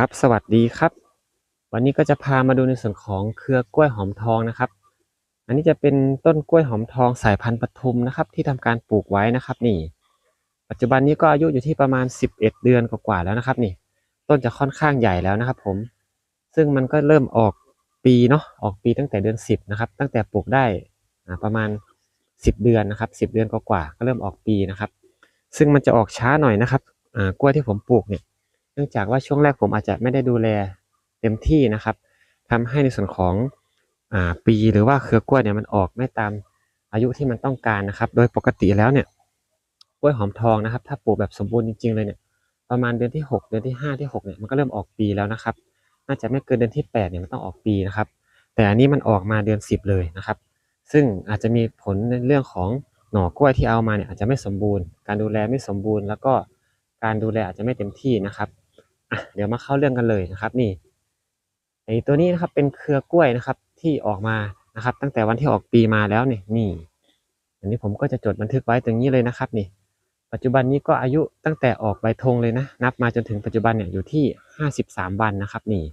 ครับ สวัสดีครับ วันนี้ก็จะพามาดูในส่วนของเครือกล้วยหอมทองนะครับ อันนี้จะเป็นต้นกล้วยหอมทองสายพันธุ์ปทุมนะครับ ที่ทำการปลูกไว้นะครับ นี่ ปัจจุบันนี้ก็อายุอยู่ที่ประมาณ 11 เดือนกว่าๆแล้วนะครับ นี่ ต้นจะค่อนข้างใหญ่แล้วนะครับ ผม ซึ่งมันก็เริ่มออกปีเนาะออกปีตั้งแต่เดือน 10นะครับ ตั้งแต่ปลูกได้ประมาณ 10 เดือนนะครับ10 เดือนกว่าๆก็เริ่มออกปีนะครับ ซึ่งมันจะออกช้าหน่อยนะครับกล้วยที่ผมปลูกเนี่ย เนื่องจากว่าช่วงแรกผมอาจจะไม่ได้ดูแลเต็มที่นะครับทำให้ในส่วนของอปีหรือว่าเครือกล้วยเนี่ยมันออกไม่ตามอายุที่มันต้องการนะครับ โดยปกติแล้วเนี่ยกล้วยหอมทองนะครับ ถ้าปลูกแบบสมบูรณ์จริงๆเลยเนี่ยประมาณเดือนที่ 6 เดือนที่ 5 ที่6เนี่ยมันก็เริ่มออกปีแล้วนะครับ น่าจะไม่เกินเดือนที่8เนี่ยมันต้องออกปีนะครับ แต่อันนี้มันออกมาเดือน 10 เลยนะครับ ซึ่งอาจจะมีผลในเรื่องของหน่อกล้วยที่เอามาเนี่ยอาจจะไม่สมบูรณ์ การดูแลไม่สมบูรณ์ แล้วก็การดูแลอาจจะไม่เต็มที่นะครับ เดี๋ยวมาเข้าเรื่องกันเลยนะครับ นี่ไอตัวนี้นะครับเป็นเครือกล้วยนะครับที่ออกมานะครับ ตั้งแต่วันที่ออกปีมาแล้วเนี่ยนี่ อันนี้ผมก็จะจดบันทึกไว้ตรงนี้เลยนะครับ นี่ ปัจจุบันนี้ก็อายุตั้งแต่ออกใบธงเลยนะ นับมาจนถึงปัจจุบันเนี่ยอยู่ที่53วันนะครับ นี่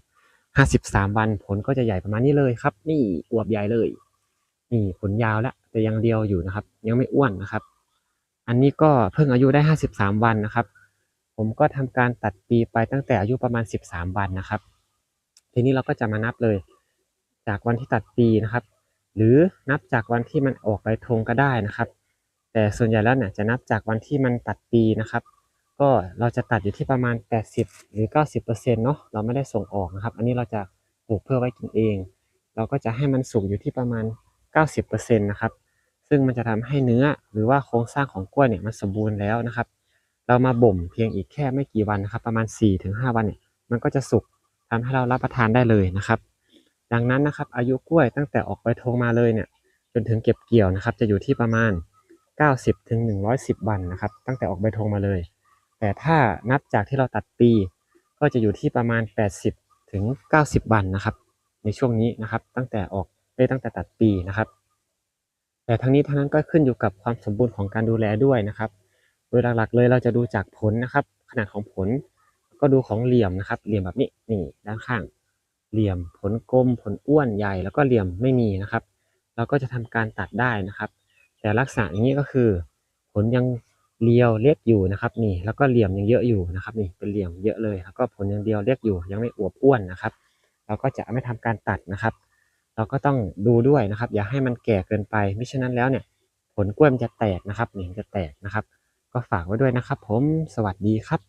53วันผลก็จะใหญ่ประมาณนี้เลยครับ นี่อวบใหญ่เลย นี่ผลยาวแล้วแต่ยังเดียวอยู่นะครับ ยังไม่อ้วนนะครับ อันนี้ก็เพิ่งอายุได้53วันนะครับ ผมก็ทำการตัดปีไปตั้งแต่อายุประมาณ 13 วันนะครับ ทีนี้เราก็จะมานับเลย จากวันที่ตัดปีนะครับ หรือนับจากวันที่มันออกใบธงก็ได้นะครับ แต่ส่วนใหญ่แล้วเนี่ยจะนับจากวันที่มันตัดปีนะครับ ก็เราจะตัดอยู่ที่ประมาณ 80 หรือ 90%เนาะเราไม่ได้ส่งออกนะครับ อันนี้เราจะปลูกเพื่อไว้กินเอง เราก็จะให้มันสุกอยู่ที่ประมาณ 90%นะครับซึ่งมันจะทำให้เนื้อหรือว่าโครงสร้างของกล้วยเนี่ยมันสมบูรณ์แล้วนะครับ เรามาบ่มเพียงอีกแค่ไม่กี่วันนะครับ ประมาณ 4-5 วันเนี่ยมันก็จะสุกทำให้เรารับประทานได้เลยนะครับ ดังนั้นนะครับ อายุกล้วยตั้งแต่ออกใบธงมาเลยเนี่ยจนถึงเก็บเกี่ยวนะครับ จะอยู่ที่ประมาณ 90ถึง110วันนะครับ ตั้งแต่ออกใบธงมาเลย แต่ถ้านับจากที่เราตัดปี ก็จะอยู่ที่ประมาณ 80ถึง90วันนะครับ ในช่วงนี้นะครับ ตั้งแต่ออกได้ตั้งแต่ตัดปีนะครับ แต่ทั้งนี้ทั้งนั้นก็ขึ้นอยู่กับความสมบูรณ์ของการดูแลด้วยนะครับ โดยหลักๆเลยเราจะดูจากผลนะครับ ขนาดของผล ก็ดูของเหลี่ยมนะครับ เหลี่ยมแบบนี้นี่ด้านข้าง เหลี่ยมผลกลมผลอ้วนใหญ่แล้วก็เหลี่ยมไม่มีนะครับ เราก็จะทำการตัดได้นะครับ แต่ลักษณะอย่างนี้ก็คือ ผลยังเรียวเล็กอยู่นะครับนี่ แล้วก็เหลี่ยมยังเยอะอยู่นะครับนี่เป็นเหลี่ยมเยอะเลย แล้วก็ผลยังเดียวเล็กอยู่ ยังไม่อวบอ้วนนะครับ เราก็จะไม่ทำการตัดนะครับ เราก็ต้องดูด้วยนะครับ อย่าให้มันแก่เกินไปมิฉะนั้นแล้วเนี่ย ผลกล้วยมันจะแตกนะครับนี่จะแตกนะครับ ก็ฝากไว้ด้วยนะครับผมสวัสดีครับ